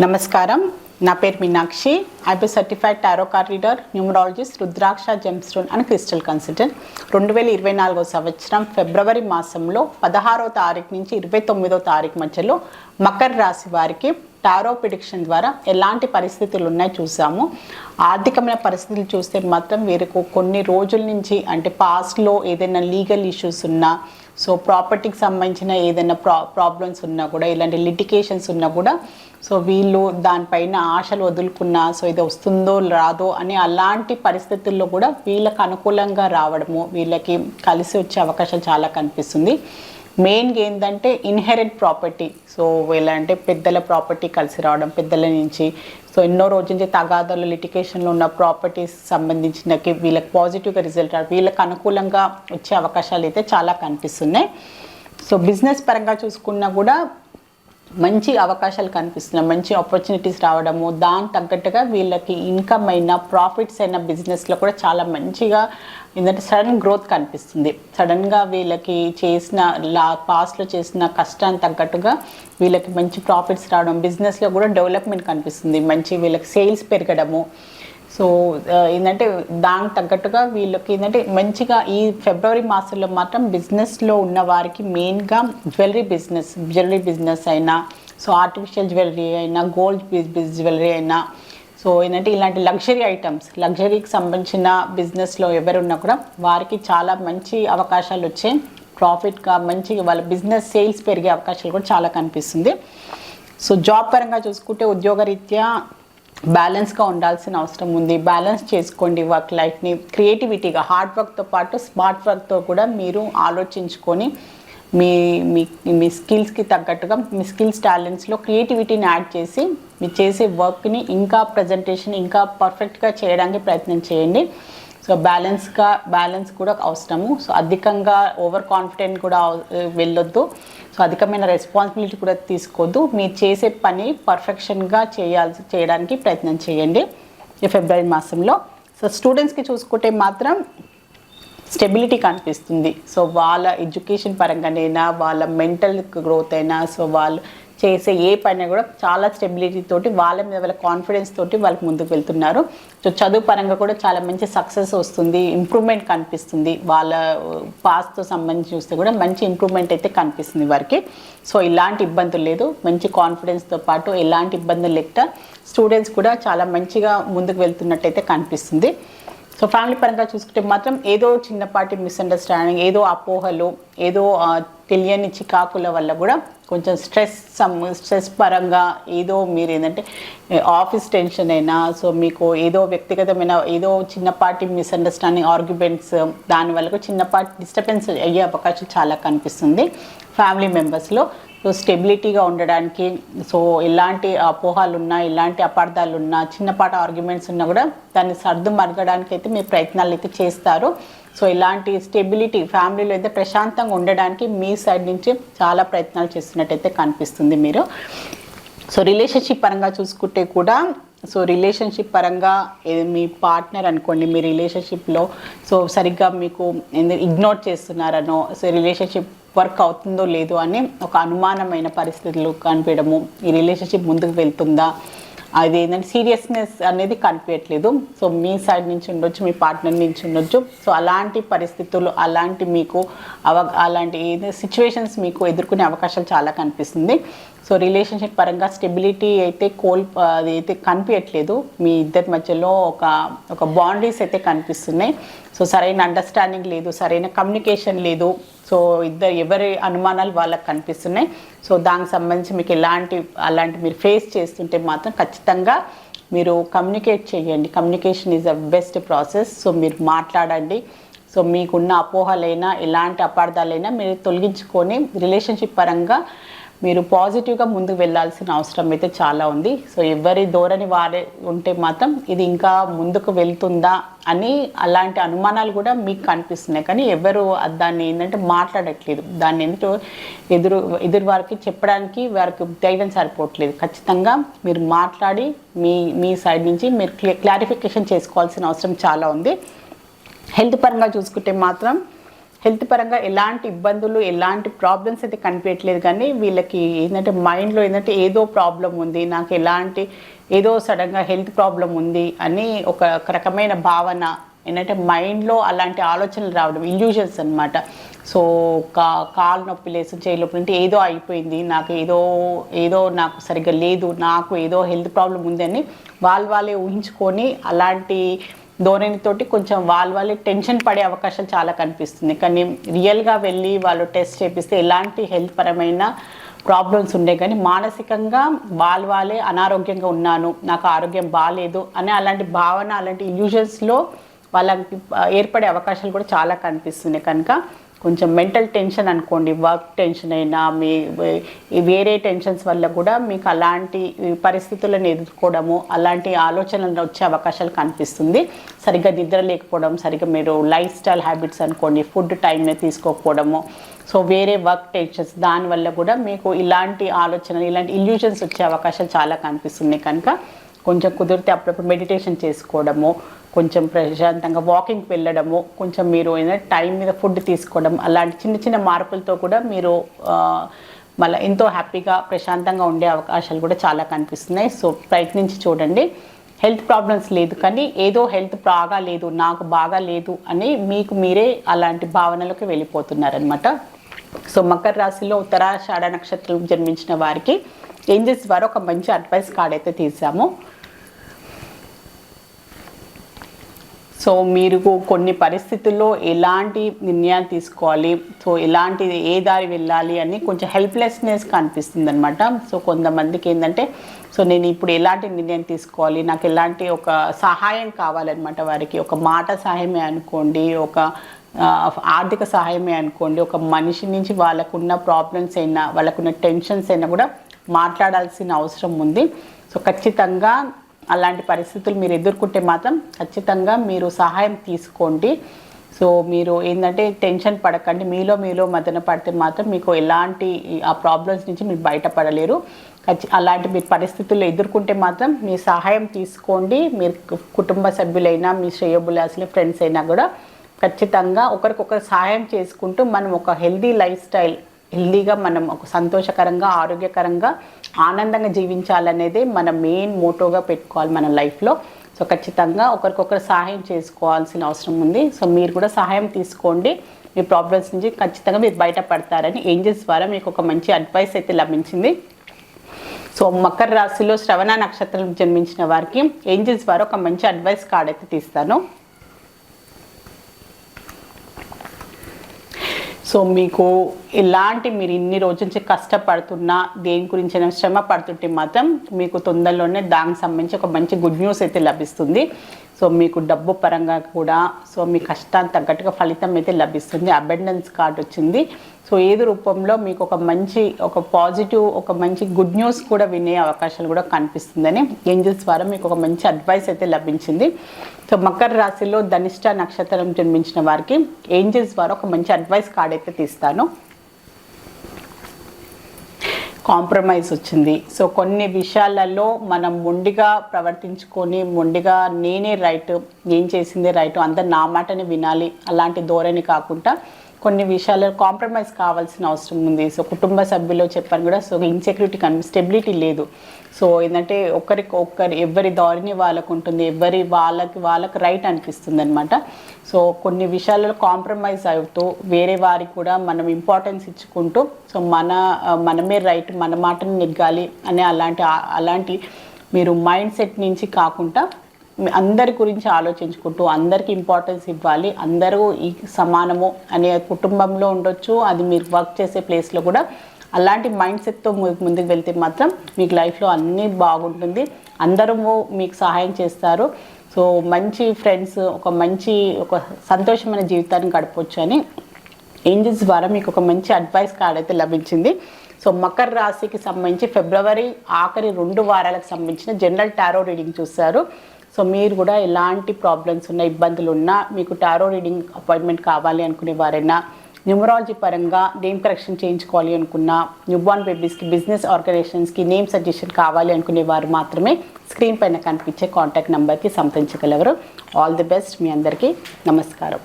నమస్కారం. నా పేరు Meenakshi. IB certified tarot card reader numerologist rudraksha gemstone and crystal consultant. రెండు వేల ఇరవై నాలుగో సంవత్సరం ఫిబ్రవరి మాసంలో పదహారో తారీఖు నుంచి ఇరవై తొమ్మిదో తారీఖు మధ్యలో మకర రాశి వారికి టారో ప్రిడిక్షన్ ద్వారా ఎలాంటి పరిస్థితులు ఉన్నాయో చూసాము. ఆర్థికమైన పరిస్థితులు చూస్తే మాత్రం వీరికి కొన్ని రోజుల నుంచి అంటే పాస్ట్లో ఏదైనా లీగల్ ఇష్యూస్ ఉన్నా సో ప్రాపర్టీకి సంబంధించిన ఏదైనా ప్రా ప్రాబ్లమ్స్ ఉన్నా కూడా ఇలాంటి లిటికేషన్స్ ఉన్నా కూడా సో వీళ్ళు దానిపైన ఆశలు వదులుకున్నా సో ఇది వస్తుందో రాదో అని అలాంటి పరిస్థితుల్లో కూడా వీళ్ళకి అనుకూలంగా రావడము వీళ్ళకి కలిసి వచ్చే అవకాశం చాలా కనిపిస్తుంది. మెయిన్గా ఏంటంటే ఇన్హెరెంట్ ప్రాపర్టీ సో ఎలా అంటే పెద్దల ప్రాపర్టీ కలిసి రావడం పెద్దల నుంచి. సో ఎన్నో రోజుల నుంచి తగాదాలు లిటికేషన్లో ఉన్న ప్రాపర్టీస్ సంబంధించినకి వీళ్ళకి పాజిటివ్గా రిజల్ట్ రావడం వీళ్ళకి అనుకూలంగా వచ్చే అవకాశాలు అయితే చాలా కనిపిస్తున్నాయి. సో బిజినెస్ పరంగా చూసుకున్నా కూడా మంచి అవకాశాలు కనిపిస్తున్నాయి. మంచి ఆపర్చునిటీస్ రావడము దానికి తగ్గట్టుగా వీళ్ళకి ఇన్కమ్ అయినా ప్రాఫిట్స్ అయిన బిజినెస్లో కూడా చాలా మంచిగా ఏంటంటే సడన్ గ్రోత్ కనిపిస్తుంది. సడన్గా వీళ్ళకి చేసిన లా పాస్ట్లో చేసిన కష్టాన్ని తగ్గట్టుగా వీళ్ళకి మంచి ప్రాఫిట్స్ రావడం బిజినెస్లో కూడా డెవలప్మెంట్ కనిపిస్తుంది. మంచి వీళ్ళకి సేల్స్ పెరగడము. సో ఏంటంటే దానికి తగ్గట్టుగా వీళ్ళకి ఏంటంటే మంచిగా ఈ ఫిబ్రవరి మాసంలో మాత్రం బిజినెస్లో ఉన్న వారికి మెయిన్గా జ్యువెలరీ బిజినెస్ జ్యువెలరీ బిజినెస్ అయినా సో ఆర్టిఫిషియల్ జ్యువెలరీ అయినా గోల్డ్ జ్యువెలరీ అయినా సో ఏంటంటే ఇలాంటి లగ్జరీ ఐటమ్స్ లగ్జరీకి సంబంధించిన బిజినెస్లో ఎవరున్నా కూడా వారికి చాలా మంచి అవకాశాలు వచ్చాయి ప్రాఫిట్గా మంచిగా వాళ్ళ బిజినెస్ సేల్స్ పెరిగే అవకాశాలు కూడా చాలా కనిపిస్తుంది. సో జాబ్ పరంగా చూసుకుంటే ఉద్యోగరీత్యా బ్యాలెన్స్గా ఉండాల్సిన అవసరం ఉంది. బ్యాలెన్స్ చేసుకోండి వర్క్ లైఫ్ని క్రియేటివిటీగా హార్డ్ వర్క్తో పాటు స్మార్ట్ వర్క్తో కూడా మీరు ఆలోచించుకొని మీ మీ మీ స్కిల్స్కి తగ్గట్టుగా మీ స్కిల్స్ టాలెంట్స్లో క్రియేటివిటీని యాడ్ చేసి మీరు చేసే వర్క్ని ఇంకా ప్రజెంటేషన్ ఇంకా పర్ఫెక్ట్గా చేయడానికి ప్రయత్నం చేయండి. సో బ్యాలెన్స్గా బ్యాలెన్స్ కూడా అవసరము. సో అధికంగా ఓవర్ కాన్ఫిడెంట్ కూడా వెళ్ళొద్దు. సో అధికమైన రెస్పాన్సిబిలిటీ కూడా తీసుకోవద్దు మీరు చేసే పని పర్ఫెక్షన్గా చేయాల్సి చేయడానికి ప్రయత్నం చేయండి. ఈ ఫిబ్రవరి మాసంలో సో స్టూడెంట్స్కి చూసుకుంటే మాత్రం స్టెబిలిటీ కనిపిస్తుంది. సో వాళ్ళ ఎడ్యుకేషన్ పరంగానైనా వాళ్ళ మెంటల్ గ్రోత్ అయినా సో వాళ్ళు చేసే ఏ పైన కూడా చాలా స్టెబిలిటీ తోటి వాళ్ళ మీద వాళ్ళ కాన్ఫిడెన్స్ తోటి వాళ్ళకి ముందుకు వెళ్తున్నారు. సో చదువు పరంగా కూడా చాలా మంచి సక్సెస్ వస్తుంది ఇంప్రూవ్మెంట్ కనిపిస్తుంది. వాళ్ళ పాస్తో సంబంధించి చూస్తే కూడా మంచి ఇంప్రూవ్మెంట్ అయితే కనిపిస్తుంది వారికి. సో ఇలాంటి ఇబ్బందులు లేదు. మంచి కాన్ఫిడెన్స్తో పాటు ఎలాంటి ఇబ్బందులు లేక స్టూడెంట్స్ కూడా చాలా మంచిగా ముందుకు వెళ్తున్నట్టయితే కనిపిస్తుంది. సో ఫ్యామిలీ పరంగా చూసుకుంటే మాత్రం ఏదో చిన్నపాటి మిస్అండర్స్టాండింగ్ ఏదో అపోహలు ఏదో తెలియని చికాకుల వల్ల కూడా కొంచెం స్ట్రెస్ సమ్ స్ట్రెస్ పరంగా ఏదో మీరు ఏంటంటే ఆఫీస్ టెన్షన్ అయినా సో మీకు ఏదో వ్యక్తిగతమైన ఏదో చిన్నపాటి మిస్అండర్స్టాండింగ్ ఆర్గ్యుమెంట్స్ దానివల్ల కూడా చిన్నపాటి డిస్టర్బెన్స్ అయ్యే అవకాశం చాలా కనిపిస్తుంది. ఫ్యామిలీ మెంబర్స్లో సో స్టెబిలిటీగా ఉండడానికి సో ఎలాంటి అపోహాలు ఉన్నా ఎలాంటి అపార్థాలు ఉన్నా చిన్నపాటి ఆర్గ్యుమెంట్స్ ఉన్నా కూడా దాన్ని సర్దు మరగడానికి అయితే మీ ప్రయత్నాలు అయితే చేస్తారు. సో ఇలాంటి స్టెబిలిటీ ఫ్యామిలీలో అయితే ప్రశాంతంగా ఉండడానికి మీ సైడ్ నుంచి చాలా ప్రయత్నాలు చేస్తున్నట్టయితే కనిపిస్తుంది మీరు. సో రిలేషన్షిప్ పరంగా చూసుకుంటే కూడా సో రిలేషన్షిప్ పరంగా మీ పార్ట్నర్ అనుకోండి మీ రిలేషన్షిప్లో సో సరిగ్గా మీకు ఇగ్నోర్ చేస్తున్నారనో సో రిలేషన్షిప్ వర్క్ అవుతుందో లేదో అని ఒక అనుమానమైన పరిస్థితులు కనిపించడము. ఈ రిలేషన్షిప్ ముందుకు వెళ్తుందా? అది ఏంటంటే సీరియస్నెస్ అనేది కనిపించట్లేదు. సో మీ సైడ్ నుంచి ఉండొచ్చు మీ పార్ట్నర్ నుంచి ఉండొచ్చు. సో అలాంటి పరిస్థితులు అలాంటి మీకు అవ అలాంటి సిచ్యువేషన్స్ మీకు ఎదుర్కొనే అవకాశాలు చాలా కనిపిస్తుంది. సో రిలేషన్షిప్ పరంగా స్టెబిలిటీ అయితే కోల్ అది అయితే కనిపించట్లేదు మీ ఇద్దరి మధ్యలో ఒక ఒక బౌండరీస్ అయితే కనిపిస్తున్నాయి. సో సరైన అండర్స్టాండింగ్ లేదు సరైన కమ్యూనికేషన్ లేదు. సో ఇద్దరు ఎవరి అనుమానాలు వాళ్ళకి కనిపిస్తున్నాయి. సో దానికి సంబంధించి మీకు ఎలాంటి అలాంటి మీరు ఫేస్ చేస్తుంటే మాత్రం ఖచ్చితంగా మీరు కమ్యూనికేట్ చేయండి. Communication is a best process so మీరు మాట్లాడండి. సో మీకున్న అపోహలైనా ఎలాంటి అపార్థాలైనా మీరు తొలగించుకొని రిలేషన్షిప్ పరంగా మీరు పాజిటివ్గా ముందుకు వెళ్ళాల్సిన అవసరం అయితే చాలా ఉంది. సో ఎవరి ధోరణి వారే ఉంటే మాత్రం ఇది ఇంకా ముందుకు వెళ్తుందా అని అలాంటి అనుమానాలు కూడా మీకు కనిపిస్తున్నాయి. కానీ ఎవరు దాన్ని ఏంటంటే మాట్లాడట్లేదు. దాన్ని ఏంటో ఎదురు ఎదురు వారికి చెప్పడానికి వారికి ధైర్యం సరిపోవట్లేదు. ఖచ్చితంగా మీరు మాట్లాడి మీ మీ సైడ్ నుంచి మీరు క్లారిఫికేషన్ చేసుకోవాల్సిన అవసరం చాలా ఉంది. హెల్త్ పరంగా చూసుకుంటే మాత్రం హెల్త్ పరంగా ఎలాంటి ఇబ్బందులు ఎలాంటి ప్రాబ్లమ్స్ అయితే కనిపించట్లేదు. కానీ వీళ్ళకి ఏంటంటే మైండ్లో ఏంటంటే ఏదో ప్రాబ్లం ఉంది నాకు ఎలాంటి ఏదో సడన్గా హెల్త్ ప్రాబ్లం ఉంది అని ఒక రకమైన భావన ఏంటంటే మైండ్లో అలాంటి ఆలోచనలు రావడం ఇల్యూషన్స్ అనమాట సో కా కాలు నొప్పి లేసు చేయి అంటే ఏదో అయిపోయింది నాకు ఏదో ఏదో నాకు సరిగ్గా లేదు నాకు ఏదో హెల్త్ ప్రాబ్లం ఉందని వాళ్ళు వాళ్ళే ఊహించుకొని అలాంటి ధోరణితోటి కొంచెం వాళ్ళ వాళ్ళే టెన్షన్ పడే అవకాశం చాలా కనిపిస్తుంది. కానీ రియల్గా వెళ్ళి వాళ్ళు టెస్ట్ చేపిస్తే ఎలాంటి హెల్త్ పరమైన ప్రాబ్లమ్స్ ఉండే కానీ మానసికంగా వాళ్ళ వాళ్ళే అనారోగ్యంగా ఉన్నాను నాకు ఆరోగ్యం బాగాలేదు అనే అలాంటి భావన అలాంటి ఇల్యూషన్స్లో వాళ్ళకి ఏర్పడే అవకాశాలు కూడా చాలా కనిపిస్తున్నాయి. కనుక కొంచెం మెంటల్ టెన్షన్ అనుకోండి వర్క్ టెన్షన్ అయినా మీ వేరే టెన్షన్స్ వల్ల కూడా మీకు అలాంటి పరిస్థితులను ఎదుర్కోవడము అలాంటి ఆలోచనలు వచ్చే అవకాశాలు కనిపిస్తుంది. సరిగ్గా నిద్ర లేకపోవడం సరిగ్గా మీరు లైఫ్ స్టైల్ హ్యాబిట్స్ అనుకోండి ఫుడ్ టైంని తీసుకోకపోవడము సో వేరే వర్క్ టెన్షన్స్ దానివల్ల కూడా మీకు ఇలాంటి ఆలోచనలు ఇలాంటి ఇల్యూషన్స్ వచ్చే అవకాశాలు చాలా కనిపిస్తున్నాయి కనుక. కొంచెం కుదిరితే అప్పుడప్పుడు మెడిటేషన్ చేసుకోవడము కొంచెం ప్రశాంతంగా వాకింగ్కి వెళ్ళడము కొంచెం మీరు ఏదైనా టైం మీద ఫుడ్ తీసుకోవడం అలాంటి చిన్న చిన్న మార్పులతో కూడా మీరు మళ్ళీ ఎంతో హ్యాపీగా ప్రశాంతంగా ఉండే అవకాశాలు కూడా చాలా కనిపిస్తున్నాయి. సో ప్రయత్నించి చూడండి. హెల్త్ ప్రాబ్లమ్స్ లేదు కానీ ఏదో హెల్త్ బాగా లేదు నాకు బాగా లేదు అని మీకు మీరే అలాంటి భావనలకు వెళ్ళిపోతున్నారనమాట సో మకర రాశిలో ఉత్తరాషాఢ నక్షత్రం జన్మించిన వారికి ఏంజెస్ ద్వారా ఒక మంచి అడ్వైస్ కార్డ్ అయితే తీసాము. సో మీరు కొన్ని పరిస్థితుల్లో ఎలాంటి నిర్ణయాలు తీసుకోవాలి? సో ఎలాంటి ఏ దారి వెళ్ళాలి అని కొంచెం హెల్ప్లెస్నెస్ కనిపిస్తుంది అనమాట సో కొంతమందికి ఏంటంటే సో నేను ఇప్పుడు ఎలాంటి నిర్ణయం తీసుకోవాలి? నాకు ఎలాంటి ఒక సహాయం కావాలన్నమాట వారికి. ఒక మాట సహాయమే అనుకోండి ఒక ఆర్థిక సహాయమే అనుకోండి ఒక మనిషి నుంచి వాళ్ళకున్న ప్రాబ్లమ్స్ అయినా వాళ్ళకున్న టెన్షన్స్ అయినా కూడా మాట్లాడాల్సిన అవసరం ఉంది. సో ఖచ్చితంగా అలాంటి పరిస్థితులు మీరు ఎదుర్కొంటే మాత్రం ఖచ్చితంగా మీరు సహాయం తీసుకోండి. సో మీరు ఏంటంటే టెన్షన్ పడకండి. మీలో మీలో మదన పడితే మాత్రం మీకు ఎలాంటి ఆ ప్రాబ్లమ్స్ నుంచి మీరు బయటపడలేరు. అలాంటి మీరు పరిస్థితులు ఎదుర్కొంటే మాత్రం మీ సహాయం తీసుకోండి. మీరు కుటుంబ సభ్యులైనా మీ శ్రేయబులాసులు ఫ్రెండ్స్ అయినా కూడా ఖచ్చితంగా ఒకరికొకరు సహాయం చేసుకుంటూ మనం ఒక హెల్దీ లైఫ్ స్టైల్ హెల్దీగా మనం ఒక సంతోషకరంగా ఆరోగ్యకరంగా ఆనందంగా జీవించాలనేదే మన మెయిన్ మోటోగా పెట్టుకోవాలి మన లైఫ్లో. సో ఖచ్చితంగా ఒకరికొకరు సహాయం చేసుకోవాల్సిన అవసరం ఉంది. సో మీరు కూడా సహాయం తీసుకోండి. మీ ప్రాబ్లమ్స్ నుంచి ఖచ్చితంగా మీరు బయటపడతారని ఏంజల్స్ ద్వారా మీకు ఒక మంచి అడ్వైస్ అయితే లభించింది. సో మకర రాశిలో శ్రవణ నక్షత్రం జన్మించిన వారికి ఏంజల్స్ ద్వారా ఒక మంచి అడ్వైస్ కార్డ్ అయితే తీస్తాను. సో మీకు ఎలాంటి మీరు ఇన్ని రోజుల నుంచి కష్టపడుతున్నా దేని గురించి శ్రమ పడుతుంటే మాత్రం మీకు తొందరలోనే దానికి సంబంధించి ఒక మంచి గుడ్ న్యూస్ అయితే లభిస్తుంది. సో మీకు డబ్బు పరంగా కూడా సో మీ కష్టానికి తగ్గట్టుగా ఫలితం అయితే లభిస్తుంది. అబెండెన్స్ కార్డ్ వచ్చింది. సో ఏది రూపంలో మీకు ఒక మంచి ఒక పాజిటివ్ ఒక మంచి గుడ్ న్యూస్ కూడా వినే అవకాశాలు కూడా కనిపిస్తుందని ఏంజల్స్ ద్వారా మీకు ఒక మంచి అడ్వైస్ అయితే లభించింది. సో మకర రాశిలో ధనిష్ట నక్షత్రం జన్మించిన వారికి ఏంజల్స్ ద్వారా ఒక మంచి అడ్వైస్ కార్డ్ అయితే తీస్తాను. కాంప్రమైజ్ వచ్చింది. సో కొన్ని విషయాలలో మనం మొండిగా ప్రవర్తించుకొని మొండిగా నేనే రైట్ ఏం చేసిందే రైట్ అందరు నా మాటని వినాలి అలాంటి ధోరణి కాకుండా కొన్ని విషయాల్లో కాంప్రమైజ్ కావాల్సిన అవసరం ఉంది. సో కుటుంబ సభ్యులు చెప్పాను కూడా సో ఇన్సెక్యూరిటీ కనిపి స్టెబిలిటీ లేదు. సో ఏంటంటే ఒకరికి ఒక్కరి ఎవరి దారిని వాళ్ళకు ఉంటుంది ఎవరి వాళ్ళకి వాళ్ళకి రైట్ అనిపిస్తుంది అనమాట సో కొన్ని విషయాలలో కాంప్రమైజ్ అవుతూ వేరే వారికి కూడా మనం ఇంపార్టెన్స్ ఇచ్చుకుంటూ సో మన మనమే రైట్ మన మాటని నెగ్గాలి అనే అలాంటి అలాంటి మీరు మైండ్ సెట్ నుంచి కాకుండా అందరి గురించి ఆలోచించుకుంటూ అందరికి ఇంపార్టెన్స్ ఇవ్వాలి. అందరూ ఈ సమానము అనే కుటుంబంలో ఉండొచ్చు అది మీరు వర్క్ చేసే ప్లేస్లో కూడా. అలాంటి మైండ్ సెట్తో ముందుకు వెళ్తే మాత్రం మీకు లైఫ్లో అన్నీ బాగుంటుంది. అందరము మీకు సహాయం చేస్తారు. సో మంచి ఫ్రెండ్స్ ఒక మంచి ఒక సంతోషమైన జీవితాన్ని గడపవచ్చు అని ఏంజిల్స్ ద్వారా మీకు ఒక మంచి అడ్వైస్ కార్డ్ అయితే లభించింది. సో మకర రాశికి సంబంధించి ఫిబ్రవరి ఆఖరి రెండు వారాలకు సంబంధించిన జనరల్ టారో రీడింగ్ చూస్తారు సో మీరు కూడా ఎలాంటి ప్రాబ్లమ్స్ ఉన్న ఇబ్బందులు ఉన్నా మీకు టారో రీడింగ్ అపాయింట్మెంట్ కావాలి అనుకునే వారైనా న్యూమరాలజీ పరంగా నేమ్ కరెక్షన్ చేయించుకోవాలి అనుకున్న న్యూబార్న్ బేబీస్కి బిజినెస్ ఆర్గనైజేషన్స్కి నేమ్ సజెషన్ కావాలి అనుకునే వారు మాత్రమే స్క్రీన్ పైన కనిపించే కాంటాక్ట్ నెంబర్కి సంప్రదించగలరు. ఆల్ ది బెస్ట్ మీ అందరికీ నమస్కారం.